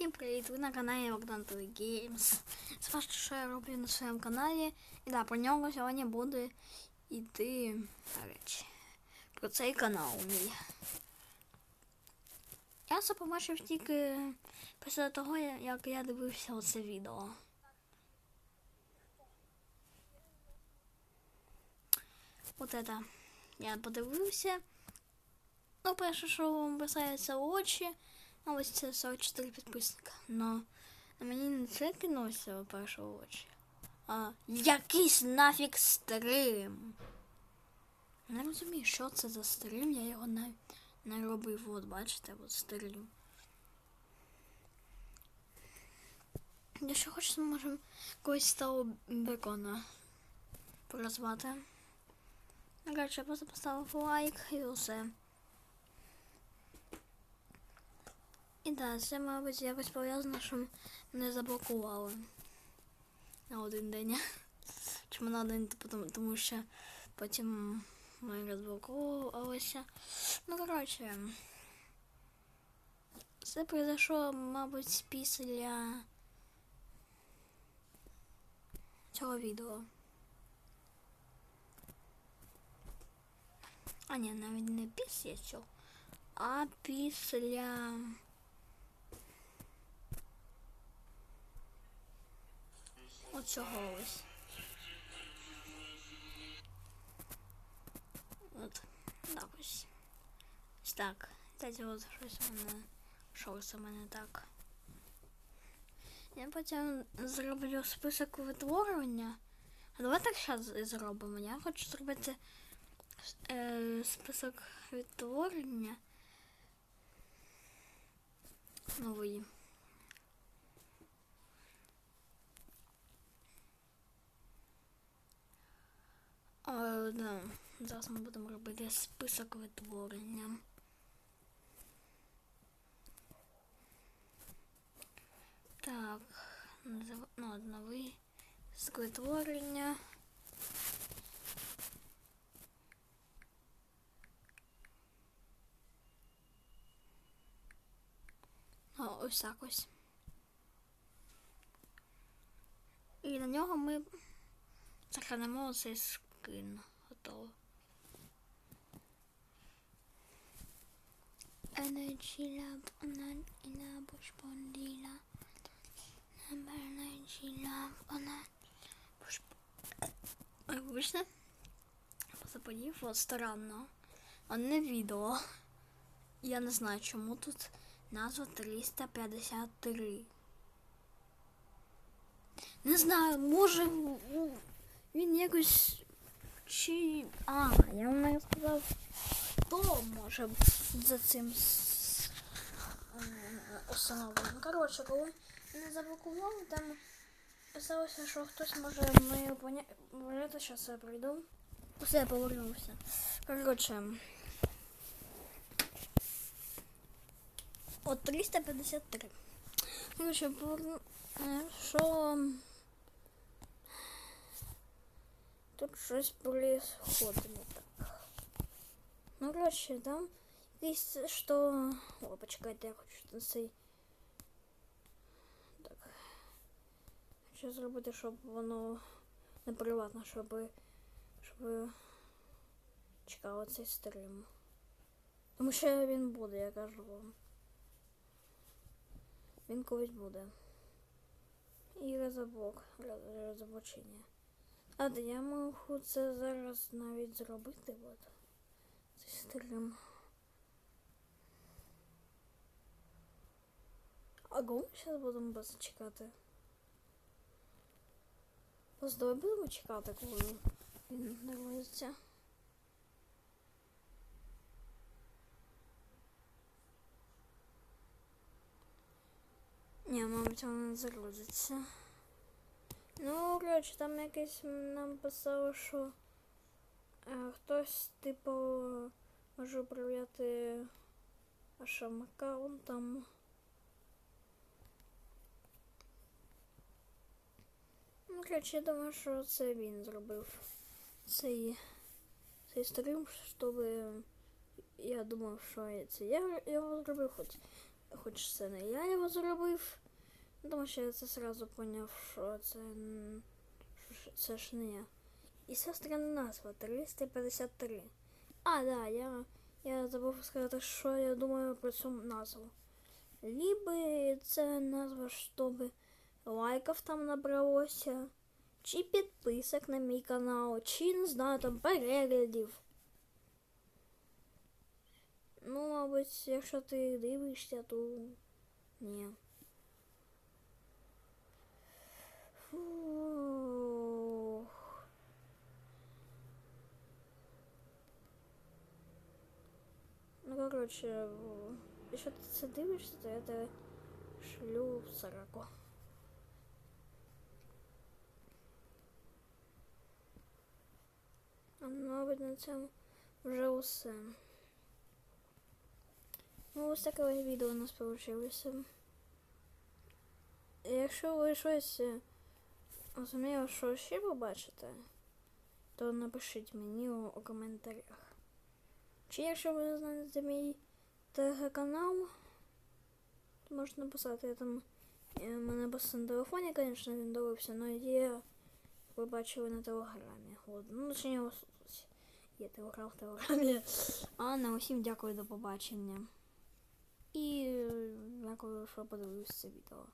Всім привіт! Ви на каналі Богдан Games. Це перше, що я роблю на своєму каналі. І да, про нього сьогодні буде йти речі. Про цей канал мій. Я це побачив тільки після того, як я дивився оце відео. От это я подивився. Ну, перше, що вам бросається в очі. А ось це 44 підписника. Но на мені не це кинулося в очі. А якийсь нафіг стрим. Не розумію, що це за стрим, я його не, не робив. От, бачите, от стрим. Якщо хочете, можемо когось того бекона прозвати. Короче, я просто поставив лайк і усе. І да, це, мабуть, якось пов'язано, що мене заблокували на один день. Чому на один, тому, тому що потім ми розблокувалися. Ну, коротше, це произошло, мабуть, після цього відео. А ні, навіть не після цього, а після... Оцього ось. От, так ось. Ось так. Дайте от щось у мене. Щось у мене так. Я потім зроблю список витворювання. А давай так зараз зробимо. Я хочу зробити е, список відтворення. Новий. Да. Зараз ми будемо робити список витворення. Так, ну, новий список витворення. О, ось так ось. І на нього ми сохранимо цей скин. Готово. Energy lab on in a bush bondila. Number energy lab on a bush Ой, вибачте. Заподів, от странно. А не відео. Я не знаю, чому тут назва 353. Не знаю, може він якось чи... А, я не сказав, хто може за цим установленим. Коротше, коли не заблокували, там писалося, що хтось може моє поняти, зараз я прийду. Все, я повернувся. Коротше. От 353. Коротше, поверну... Що... Тут щось происходит не так. Ну, короче, там есть что... О, почекайте, я хочу на цей... Так. Хочу зробити, щоб воно не приватно, щоб... Щоб... Чекало цей стрім. Тому що він буде, я кажу вам. Він колись буде. І розблок, розоблачення. А я можу це зараз навіть зробити от цей стрім. А го зараз будемо просто чекати. Просто давай будемо чекати, коли він народиться. Ні, мабуть, він не зародиться. Ну, коротше, там якесь нам писало, що е, хтось, типу, може управляти вашим аккаунтом. Ну, коротше, я думаю, що це він зробив цей, цей стрім, щоб я думав, що це я його зробив хоч. хоч це не я його зробив. Тому що я це зразу поняв, що це, що це ж не я. І сестра назва 353. А, да, я, я забув сказати, що я думаю про цю назву. Либо це назва, щоб лайків там набралося, чи підписок на мій канал, чи не знаю, там переглядів. Ну, мабуть, якщо ти дивишся, то ні. Фух. Ну, коротше, якщо ти це дивишся, то я тебе шлю в сраку. А мабуть, на цьому вже усе. Ну, ось таке відео у нас вийшло. Якщо ви щось е, розумієте, що ще побачите, то напишіть мені у, коментарях. Чи якщо ви знаєте мій телеканал, то можете написати. Я там е, в мене просто на телефоні, звісно, він дивився, але є, ви бачили на телеграмі. От. Ну, точніше, ось ось є телеграм в телеграмі. А на усім дякую, до побачення. І е, дякую, що подивилися це відео.